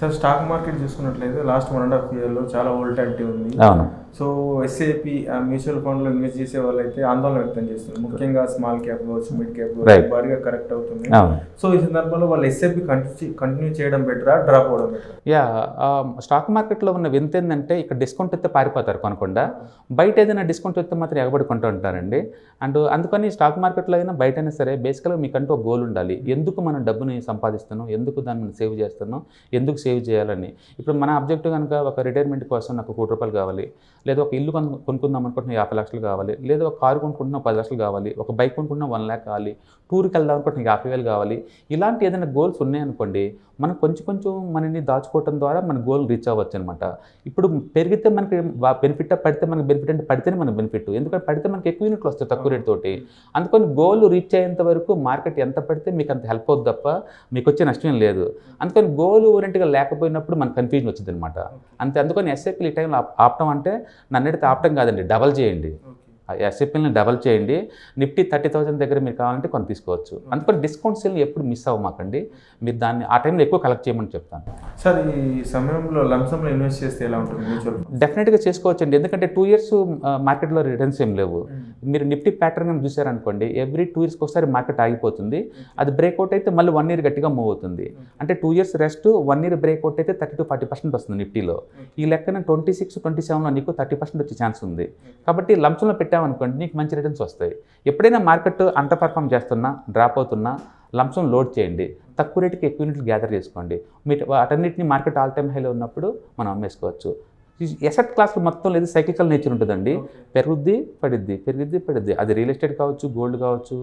Sir stock market చూసుకున్నట్లయితే last one and half ఇయర్లో చాలా వోల్టాలిటీ ఉంది. అవును. సో ఎస్ఏపి మ్యూచువల్ ఫండ్లో ఇన్వెస్ట్ చేసే వాళ్ళైతే ఆందోళన వ్యక్తం చేస్తున్నారు. ముఖ్యంగా స్మాల్ క్యాప్ కావచ్చు మిడ్ క్యాప్ భారీగా కరెక్ట్ అవుతుంది. సో ఈ సందర్భంలో వాళ్ళు ఎస్ఏపి కంటిన్యూ కంటిన్యూ చేయడం బెటరా డ్రాప్ అవడం యా స్టాక్ మార్కెట్లో ఉన్న వింత ఏంటంటే ఇక్కడ డిస్కౌంట్ ఇస్తే పారిపోతారు కొనకుండా. బయట ఏదైనా డిస్కౌంట్ ఇస్తే మాత్రం ఎగబడి కొంటూ ఉంటారండి. అండ్ అందుకని స్టాక్ మార్కెట్లో అయినా బయట అయినా సరే బేసికల్గా మీకంటూ ఒక గోల్ ఉండాలి. ఎందుకు మనం డబ్బుని సంపాదిస్తున్నాం? ఎందుకు దాన్ని మనం సేవ్ చేస్తున్నాం? ఎందుకు సేవ్ చేయాలని? ఇప్పుడు మన అబ్జెక్టివ్ కనుక ఒక రిటైర్మెంట్ కోసం నాకు కోటి రూపాయలు కావాలి. లేదా ఒక ఇల్లు కొను- కొనుక్కుందాం అనుకుంటున్నా యాభై లక్షలు కావాలి లేదా ఒక కారు కొనుక్కుంటున్నా పది లక్షలు కావాలి ఒక బైక్ కొనుక్కుంటున్నా వన్ ల్యాక్ కావాలి టూర్కి వెళ్దాం అనుకుంటున్నా యాభై వేలు కావాలి ఇలాంటి ఏదైనా గోల్స్ ఉన్నాయనుకోండి మనం కొంచెం కొంచెం మనని దాచుకోవటం ద్వారా మన గోల్ రీచ్ అవ్వచ్చు అనమాట ఇప్పుడు పెరిగితే మనకి బెనిఫిట్ పడితే మనకి బెనిఫిట్ అంటే పడితేనే మనకి బెనిఫిట్ ఎందుకంటే పడితే మనకి ఎక్కువ యూనిట్లు వస్తాయి తక్కువ రేట్ తోటి అందుకని గోల్ రీచ్ అయ్యేంత వరకు మార్కెట్ ఎంత పడితే మీకు అంత హెల్ప్ అవుతుంది తప్ప మీకు వచ్చే నష్టం లేదు. అందుకని గోల్ ఓరియంట్గా లేకపోయినప్పుడు మనకు కన్ఫ్యూజన్ వచ్చింది అనమాట అంతే అందుకని ఎస్ఐపీలు ఈ టైంలో ఆప్- ఆపటం అంటే నన్ను తాపటం కాదండి డబల్ చేయండి. ఎస్ఐపీని డబల్ చేయండి. నిఫ్టీ థర్టీ థౌసండ్ దగ్గర మీరు కావాలంటే కొన్ని తీసుకోవచ్చు. అందుకని డిస్కౌంట్ సేల్ ఎప్పుడు మిస్ అవ్వమాకండి మీరు దాన్ని ఆ టైంలో ఎక్కువ కలెక్ట్ చేయమని చెప్తాను. సార్ ఈ సమయంలో లంసంలో ఇన్వెస్ట్ చేస్తే ఎలా ఉంటుంది? మ్యూచువల్ డెఫినెట్గా చేసుకోవచ్చండి. ఎందుకంటే టూ ఇయర్స్ మార్కెట్లో రిటర్న్స్ ఏం లేవు. మీరు నిఫ్టీ ప్యాటర్న్ చూసారనుకోండి ఎవ్రీ టూ ఇయర్స్కి ఒకసారి మార్కెట్ ఆగిపోతుంది. అది బ్రేక్అవుట్ అయితే మళ్ళీ వన్ ఇయర్ గట్టిగా మూవ్ అవుతుంది. అంటే two years rest one year breakout అయితే థర్టీ టు ఫార్టీ పర్సెంట్ వస్తుంది నిఫ్టీలో. ఈ లెక్కన ట్వంటీ సిక్స్ ట్వంటీ సెవెన్లో నీకు థర్టీ పర్సెంట్ వచ్చే ఛాన్స్ ఉంది. కాబట్టి లంచంలో పెట్టామనుకోండి నీకు మంచి రిటర్న్స్ వస్తాయి. ఎప్పుడైనా మార్కెట్ అండర్ పర్ఫామ్ చేస్తున్నా డ్రాప్ అవుతున్నా లంసం లోడ్ చేయండి. తక్కువ రేటుకి ఎక్కువ యూనిట్లు గ్యాదర్ చేసుకోండి. మీరు వాటన్నిటిని మార్కెట్ ఆల్ టైమ్ హైలో ఉన్నప్పుడు మనం అమ్మేసుకోవచ్చు. ఎసెట్ క్లాస్ మొత్తం లేదు సైకికల్ నేచర్ ఉంటుందండి. పెరుగుద్ది పడిద్ది. పెరుగుద్ది పడిద్ది. అది రియల్ ఎస్టేట్ కావచ్చు గోల్డ్ కావచ్చు